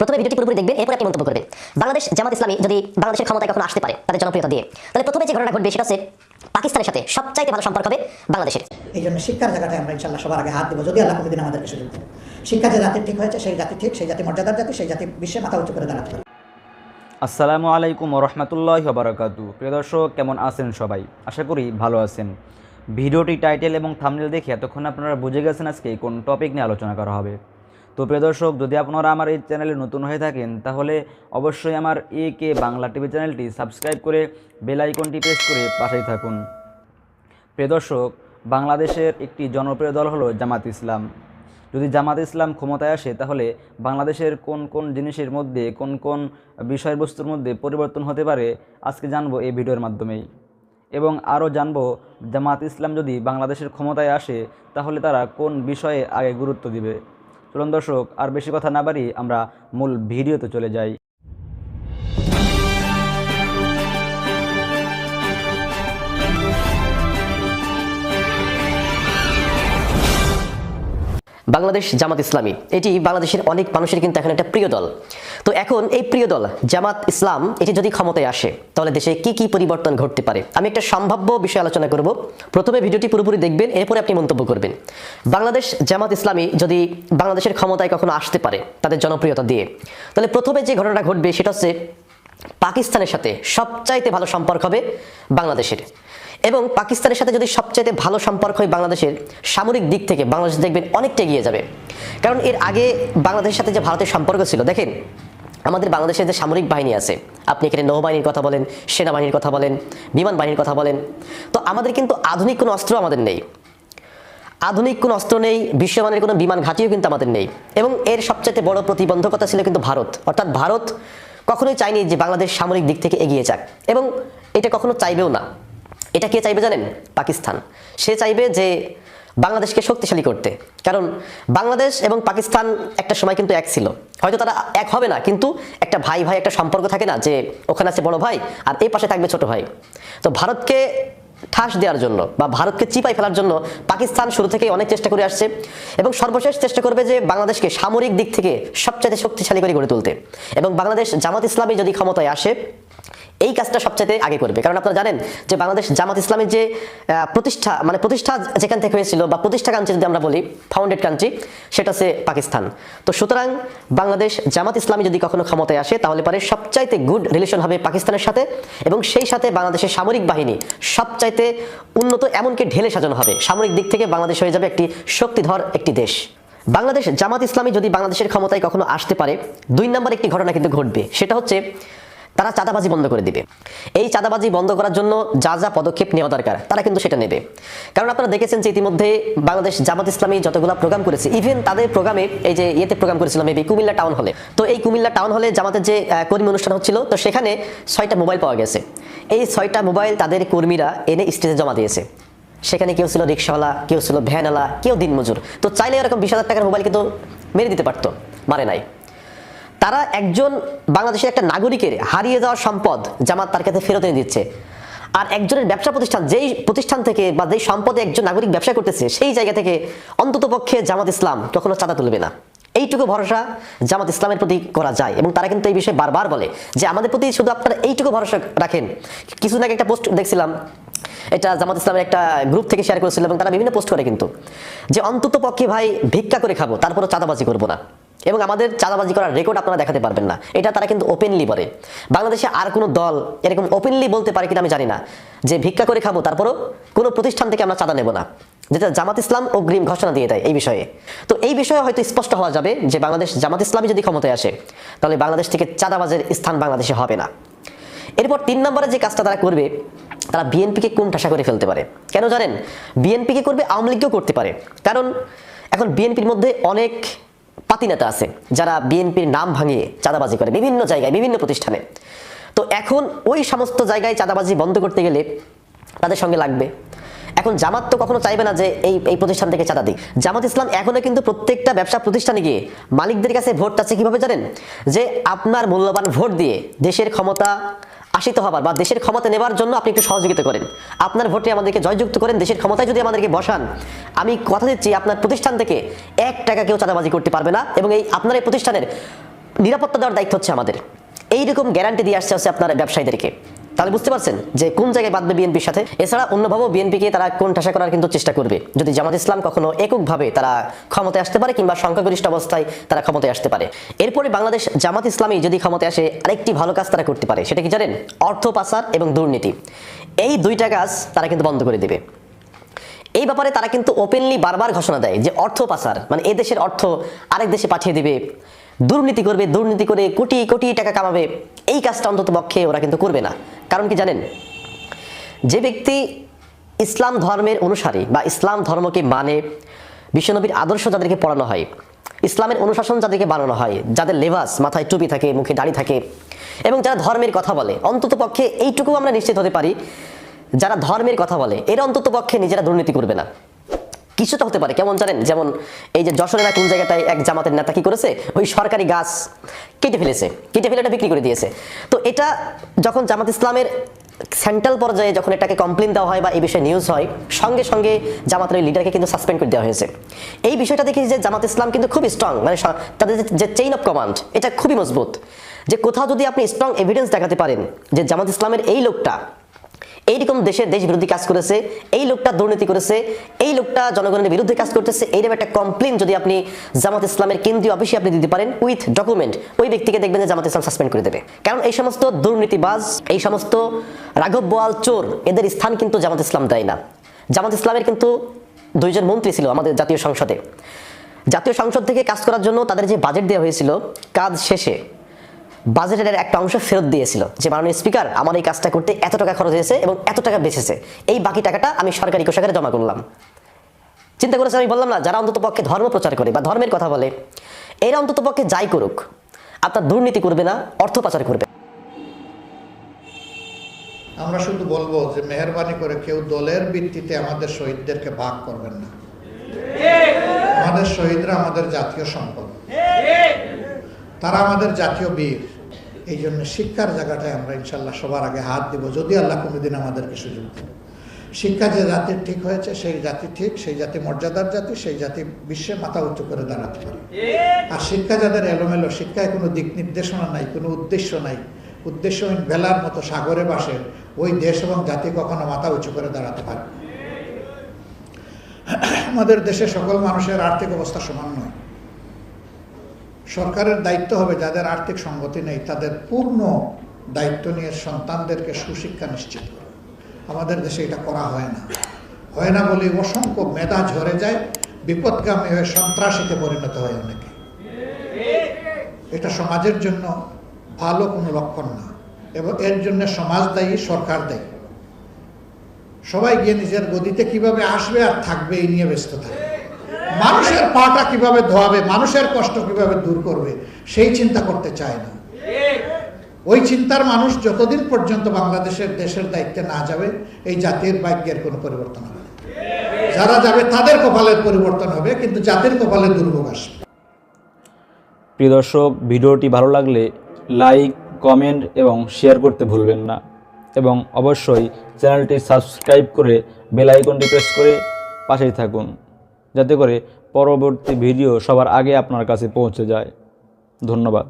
প্রথমে ভিডিওটি পুরোপুরি দেখবেন এরপর আপনি মন্তব্য করবেন। বাংলাদেশ জামাত ইসলামী যদি বাংলাদেশের ক্ষমতায় কখনো আসতে পারে তাদের জনপ্রিয়তা দিয়ে। তাহলে প্রথমে যে ঘটনা ঘটবে সেটা হচ্ছে পাকিস্তানের সাথে সবচাইতে ভালো সম্পর্ক হবে বাংলাদেশের। এই জন্য শিক্ষার জায়গাটায় আমরা ইনশাল্লাহ সবার আগে হাত দেবো। যদি আল্লাহ কোনোদিন আমাদেরকে সুযোগ দেন। শিক্ষা যে জাতি ঠিক হয়েছে সেই জাতি ঠিক সেই জাতি মর্যাদার জাতি সেই জাতি বিশ্বে মাথা উঁচু করে দাঁড়াতে পারে। আসসালামু আলাইকুম রহমতুল্লাহ বারাকাতু। প্রিয় দর্শক কেমন আছেন সবাই? আশা করি ভালো আছেন। ভিডিওটি টাইটেল এবং থামনেল দেখে এতক্ষণ আপনারা বুঝে গেছেন আজকে কোন টপিক নিয়ে আলোচনা করা হবে। তো প্রিয় দর্শক, যদি আপনারা আমার এই চ্যানেলে নতুন হয়ে থাকেন, তাহলে অবশ্যই আমার এ কে বাংলা টিভি চ্যানেলটি সাবস্ক্রাইব করে বেল আইকনটি প্রেস করে পাশেই থাকুন। প্রিয় দর্শক, বাংলাদেশের একটি জনপ্রিয় দল হলো জামাত ইসলাম। যদি জামাত ইসলাম ক্ষমতায় আসে, তাহলে বাংলাদেশের কোন কোন জিনিসের মধ্যে, কোন কোন বিষয়বস্তুর মধ্যে পরিবর্তন হতে পারে, আজকে জানব এই ভিডিওর মাধ্যমেই। এবং আরও জানব, জামাত ইসলাম যদি বাংলাদেশের ক্ষমতায় আসে, তাহলে তারা কোন বিষয়ে আগে গুরুত্ব দিবে? চলুন দর্শক, আর বেশি কথা না বাড়ি আমরা মূল ভিডিওতে চলে যাই। বাংলাদেশ জামাত ইসলামী। এটি বাংলাদেশের অনেক মানুষের কিন্তু এখন একটা প্রিয় দল। তো এখন এই প্রিয় দল, জামাত ইসলাম, এটি যদি ক্ষমতায় আসে, তাহলে দেশে কি কি পরিবর্তন ঘটতে পারে? আমি একটা সম্ভাব্য বিষয় আলোচনা করব। প্রথমে ভিডিওটি পুরোপুরি দেখবেন, এরপরে আপনি মন্তব্য করবেন। বাংলাদেশ জামাত ইসলামী যদি বাংলাদেশের ক্ষমতায় কখনো আসতে পারে, তাদের জনপ্রিয়তা দিয়ে, তাহলে প্রথমে যে ঘটনাটা ঘটবে, সেটা হচ্ছে পাকিস্তানের সাথে সবচাইতে ভালো সম্পর্ক হবে বাংলাদেশের। এবং পাকিস্তানের সাথে যদি সবচাইতে ভালো সম্পর্ক হয় বাংলাদেশের, সামরিক দিক থেকে বাংলাদেশ দেখবেন অনেকটা এগিয়ে যাবে। কারণ এর আগে বাংলাদেশের সাথে যে ভারতের সম্পর্ক ছিল, দেখেন আমাদের বাংলাদেশের যে সামরিক বাহিনী আছে, আপনি এখানে নৌবাহিনীর কথা বলেন, সেনাবাহিনীর কথা বলেন, বিমান বাহিনীর কথা বলেন, তো আমাদের কিন্তু আধুনিক কোনো অস্ত্র আমাদের নেই। আধুনিক কোনো অস্ত্র নেই, বিশ্বমানের কোনো বিমান ঘাঁটিও কিন্তু আমাদের নেই। এবং এর সবচেয়ে বড় প্রতিবন্ধকতা ছিল কিন্তু ভারত। অর্থাৎ ভারত কখনোই চায়নি যে বাংলাদেশ সামরিক দিক থেকে এগিয়ে যাক। এবং এটা কখনো চাইবেও না। এটা কে চাইবে জানেন? পাকিস্তান। সে চাইবে যে বাংলাদেশকে শক্তিশালী করতে। কারণ বাংলাদেশ এবং পাকিস্তান একটা সময় কিন্তু এক ছিল। হয়তো তারা এক হবে না, কিন্তু একটা ভাই ভাই একটা সম্পর্ক থাকে না যে ওখানে আছে বড় ভাই আর এই পাশে থাকবে ছোট ভাই। তো ভারতকে ঠাস দেওয়ার জন্য বা ভারতকে চিপাই ফেলার জন্য পাকিস্তান শুরু থেকেই অনেক চেষ্টা করে আসছে এবং সর্বশেষ চেষ্টা করবে যে বাংলাদেশকে সামরিক দিক থেকে সবচাইতে শক্তিশালী করে গড়ে তুলতে। এবং বাংলাদেশ জামাত ইসলামী যদি ক্ষমতায় আসে এই কাজটা সবচাইতে আগে করবে। কারণ আপনারা জানেন যে বাংলাদেশ জামাত ইসলামের যে প্রতিষ্ঠা মানে প্রতিষ্ঠা যেখান থেকে হয়েছিল বা প্রতিষ্ঠা কান্ট্রি যদি আমরা বলি ফাউন্ডেড কান্ট্রি সেটা হচ্ছে পাকিস্তান। তো সুতরাং বাংলাদেশ জামাত ইসলামী যদি কখনো ক্ষমতায় আসে, তাহলে পরে সবচাইতে গুড রিলেশন হবে পাকিস্তানের সাথে এবং সেই সাথে বাংলাদেশের সামরিক বাহিনী সবচাইতে উন্নত, এমনকি ঢেলে সাজানো হবে। সামরিক দিক থেকে বাংলাদেশ হয়ে যাবে একটি শক্তিধর একটি দেশ। বাংলাদেশ জামাত ইসলামী যদি বাংলাদেশের ক্ষমতায় কখনো আসতে পারে, দুই নম্বর একটি ঘটনা কিন্তু ঘটবে। সেটা হচ্ছে তারা চাঁদাবাজি বন্ধ করে দিবে। এই চাঁদাবাজি বন্ধ করার জন্য যা যা পদক্ষেপ নেওয়া দরকার, তারা কিন্তু সেটা নেবে। কারণ আপনারা দেখেছেন যে ইতিমধ্যে বাংলাদেশ জামাত ইসলামী যতগুলো প্রোগ্রাম করেছে ইভেন তাদের প্রোগ্রামে এই যে ইয়েতে প্রোগ্রাম করেছিলাম মেবি কুমিল্লা টাউন হলে তো এই কুমিল্লা টাউন হলে জামাতের যে কর্মী অনুষ্ঠান হচ্ছিল, তো সেখানে ছয়টা মোবাইল পাওয়া গেছে। এই ছয়টা মোবাইল তাদের কর্মীরা এনে স্টেজে জমা দিয়েছে। সেখানে কেউ ছিল রিক্সাওয়ালা, কেউ ছিল ভ্যানওয়ালা, কেউ দিনমজুর। তো চাইলে এরকম বিশ হাজার টাকার মোবাইল কিন্তু মেরে দিতে পারতো, মারে নাই। তারা একজন বাংলাদেশের একটা নাগরিকের হারিয়ে যাওয়া সম্পদ জামাত তার কাছে ফেরত এনে দিচ্ছে। আর একজনের ব্যবসা প্রতিষ্ঠান, যেই প্রতিষ্ঠান থেকে বা যেই সম্পদে একজন নাগরিক ব্যবসা করতেছে, সেই জায়গা থেকে অন্তত পক্ষে জামাত ইসলাম কখনো চাঁদা তুলবে না। এইটুকু ভরসা জামাত ইসলামের প্রতি করা যায় এবং তারা কিন্তু এই বিষয়ে বারবার বলে যে আমাদের প্রতি শুধু আপনারা এইটুকু ভরসা রাখেন। কিছুদিন আগে একটা পোস্ট দেখছিলাম, এটা জামাত ইসলামের একটা গ্রুপ থেকে শেয়ার করেছিল এবং তারা বিভিন্ন পোস্ট করে কিন্তু যে অন্তত পক্ষে ভাই ভিক্ষা করে খাব, তারপরও চাঁদাবাজি করব না। এবং আমাদের চাঁদাবাজি করার রেকর্ড আপনারা দেখাতে পারবেন না। এটা তারা কিন্তু ওপেনলি বলে। বাংলাদেশে আর কোনো দল এরকম ওপেনলি বলতে পারে কিনা আমি জানি না। যে ভিক্ষা করে খাব, তারপরও কোনো প্রতিষ্ঠান থেকে আমরা চাঁদা নেব না। যেটা জামাত ইসলাম অগ্রিম ঘোষণা দিয়ে দেয় এই বিষয়ে। তো এই বিষয়ে হয়তো স্পষ্ট হওয়া যাবে যে বাংলাদেশ জামাত ইসলামী যদি ক্ষমতায় আসে, তাহলে বাংলাদেশ থেকে চাঁদাবাজের স্থান বাংলাদেশে হবে না। এরপর তিন নম্বরে যে কাজটা তারা করবে, তারা বিএনপিকে কোন ঠাসা করে ফেলতে পারে? কেন জানেন? বিএনপিকে করবে, আওয়ামী লীগকেও করতে পারে। কারণ এখন বিএনপির মধ্যে অনেক পাতিনেতা আছে যারা বিএনপির নাম ভাঙিয়ে চাঁদাবাজি করে বিভিন্ন জায়গায়, বিভিন্ন প্রতিষ্ঠানে। তো এখন ওই সমস্ত জায়গায় চাঁদাবাজি বন্ধ করতে গেলে তাদের সঙ্গে লাগবে। এখন জামাত তো কখনো চাইবে না যে এই এই প্রতিষ্ঠান থেকে চাঁদা দিই জামাত ইসলাম এখনও কিন্তু প্রত্যেকটা ব্যবসা প্রতিষ্ঠানে গিয়ে মালিকদের কাছে ভোট চাচ্ছে কীভাবে জানেন? যে আপনার মূল্যবান ভোট দিয়ে দেশের ক্ষমতা আসিত হবার বা দেশের ক্ষমতা নেবার জন্য আপনি একটু সহযোগিতা করেন। আপনার ভোটে আমাদেরকে জয়যুক্ত করেন, দেশের ক্ষমতায় যদি আমাদেরকে বসান। আমি কথা দিচ্ছি, আপনার প্রতিষ্ঠান থেকে এক টাকা কেউ চাঁদাবাজি করতে পারবে না এবং এই আপনার এই প্রতিষ্ঠানের নিরাপত্তা দেওয়ার দায়িত্ব হচ্ছে আমাদের। এইরকম গ্যারান্টি দিয়ে আসছে আপনার ব্যবসায়ীদেরকে। তাহলে বুঝতে পারছেন যে কোন জায়গায় বাঁধবে বিএনপির সাথে? এছাড়া অন্যভাবেও বিএনপিকে তারা কোন ঠাসা করার কিন্তু চেষ্টা করবে। যদি জামাত ইসলাম কখনো এককভাবে তারা ক্ষমতায় আসতে পারে কিংবা সংখ্যাগরিষ্ঠ অবস্থায় তারা ক্ষমতায় আসতে পারে। এরপরে বাংলাদেশ জামাত ইসলামী যদি ক্ষমতায় আসে, আরেকটি ভালো কাজ তারা করতে পারে। সেটা কি জানেন? অর্থ পাচার এবং দুর্নীতি। এই দুইটা কাজ তারা কিন্তু বন্ধ করে দেবে। এই ব্যাপারে তারা কিন্তু ওপেনলি বারবার ঘোষণা দেয় যে অর্থ পাচার মানে এ দেশের অর্থ আরেক দেশে পাঠিয়ে দিবে। দুর্নীতি করবে, দুর্নীতি করে কোটি কোটি টাকা কামাবে। এই কাজটা অন্তত পক্ষে ওরা কিন্তু করবে না। কারণ কি জানেন? যে ব্যক্তি ইসলাম ধর্মের অনুসারী বা ইসলাম ধর্মকে মানে বিশ্বনবীর আদর্শ যাদেরকে পড়ানো হয়, ইসলামের অনুশাসন যাদেরকে বানানো হয়, যাদের লেবাস মাথায় টুপি থাকে, মুখে দাড়ি থাকে, এবং যারা ধর্মের কথা বলে, অন্তত পক্ষে এইটুকু আমরা নিশ্চিত হতে পারি, যারা ধর্মের কথা বলে, এরা অন্তত পক্ষে নিজেরা দুর্নীতি করবে না। কিছুটা হতে পারে। কেমন জানেন? যেমন এই যে যশোরের কোন জায়গাটায় এক জামাতের নেতা কি করেছে? ওই সরকারি গাছ কেটে ফেলেছে। কেটে ফেলে এটা বিক্রি করে দিয়েছে। তো এটা যখন জামাত ইসলামের সেন্ট্রাল পর্যায়ে যখন এটাকে কমপ্লেন দেওয়া হয় বা এই বিষয়ে নিউজ হয়, সঙ্গে সঙ্গে জামাতের ওই লিডারকে কিন্তু সাসপেন্ড করে দেওয়া হয়েছে। এই বিষয়টা দেখি যে জামাত ইসলাম কিন্তু খুব স্ট্রং মানে তাদের যে চেইন অফ কমান্ড এটা খুবই মজবুত। যে কোথাও যদি আপনি স্ট্রং এভিডেন্স দেখাতে পারেন যে জামাত ইসলামের এই লোকটা এইরকম দেশের দেশ বিরোধী কাজ করেছে, এই লোকটা দুর্নীতি করেছে, এই লোকটা জনগণের বিরুদ্ধে কাজ করতেছে, এইরকম একটা কমপ্লেন যদি আপনি জামাত ইসলামের কেন্দ্রীয় অফিসে আপনি দিতে পারেন উইথ ডকুমেন্ট ওই ব্যক্তিকে দেখবেন যে জামাত ইসলাম সাসপেন্ড করে দেবে। কারণ এই সমস্ত দুর্নীতিবাজ, এই সমস্ত রাঘব বোয়াল চোর, এদের স্থান কিন্তু জামাত ইসলাম দেয় না। জামাত ইসলামের কিন্তু দুইজন মন্ত্রী ছিল আমাদের জাতীয় সংসদে। জাতীয় সংসদ থেকে কাজ করার জন্য তাদের যে বাজেট দেওয়া হয়েছিল, কাজ শেষে বাজেটের একটা অংশ ফেরত দিয়েছিল যে, মাননীয় স্পিকার, আমার এই কাজটা করতে এত টাকা খরচ হয়েছে এবং এত টাকা বেঁচেছে। এই বাকি টাকাটা আমি সরকারি কোষাগারে জমা করলাম। চিন্তা করেছে আমি বললাম, না, যারা অন্তত পক্ষে ধর্ম প্রচার করে বা ধর্মের কথা বলে, এরা অন্তত পক্ষে যাই করুক। আপনার দুর্নীতি করবে না, অর্থ পাচার করবে। আমরা শুধু বলব যে, মেহরবানি করে কেউ দলের ভিত্তিতে আমাদের শহীদদেরকে ভাগ করবেন না। আমাদের শহীদরা আমাদের জাতীয় সম্পদ। তারা আমাদের জাতীয় বীর। এই জন্য শিক্ষার জায়গাটায় আমরা ইনশাল্লাহ সবার আগে হাত দিব, যদি আল্লাহ কোনোদিন আমাদেরকে সুযোগ দেন। শিক্ষা যে জাতির ঠিক হয়েছে, সেই জাতি ঠিক, সেই জাতি মর্যাদার জাতি, সেই জাতি বিশ্বে মাথা উঁচু করে দাঁড়াতে পারে। আর শিক্ষা যাদের এলোমেলো, শিক্ষায় কোনো দিক নির্দেশনা নাই, কোনো উদ্দেশ্য নাই উদ্দেশ্যহীন বেলার মতো সাগরে বাসে, ওই দেশ এবং জাতি কখনো মাথা উঁচু করে দাঁড়াতে পারে। আমাদের দেশে সকল মানুষের আর্থিক অবস্থা সমান নয়। সরকারের দায়িত্ব হবে, যাদের আর্থিক সঙ্গতি নেই, তাদের পূর্ণ দায়িত্ব নিয়ে সন্তানদেরকে সুশিক্ষা নিশ্চিত করা। আমাদের দেশে এটা করা হয় না। হয় না বলে অসংখ্য মেধা ঝরে যায়, বিপদগামী হয়ে সন্ত্রাসীতে পরিণত হয় অনেকে। এটা সমাজের জন্য ভালো কোনো লক্ষণ না। এবং এর জন্য সমাজ দায়ী, সরকার দায়ী। সবাই গিয়ে নিজের গদিতে কীভাবে আসবে আর থাকবে, এই নিয়ে ব্যস্ত থাকে। মানুষের পাটা কীভাবে ধোয়াবে, মানুষের কষ্ট কীভাবে দূর করবে, সেই চিন্তা করতে চায় না। ওই চিন্তার মানুষ যতদিন পর্যন্ত বাংলাদেশের দেশের দায়িত্বে না যাবে, এই জাতির ভাগ্যের কোনো পরিবর্তন হবে না। যারা যাবে তাদের কপালের পরিবর্তন হবে, কিন্তু জাতির কপালে দুর্ভোগ আসবে। প্রিয় দর্শক, ভিডিওটি ভালো লাগলে লাইক, কমেন্ট এবং শেয়ার করতে ভুলবেন না। এবং অবশ্যই চ্যানেলটি সাবস্ক্রাইব করে বেল আইকনটি প্রেস করে পাশেই থাকুন। যাতে করে পরবর্তী ভিডিও সবার আগে আপনার কাছে পৌঁছে যায়। ধন্যবাদ।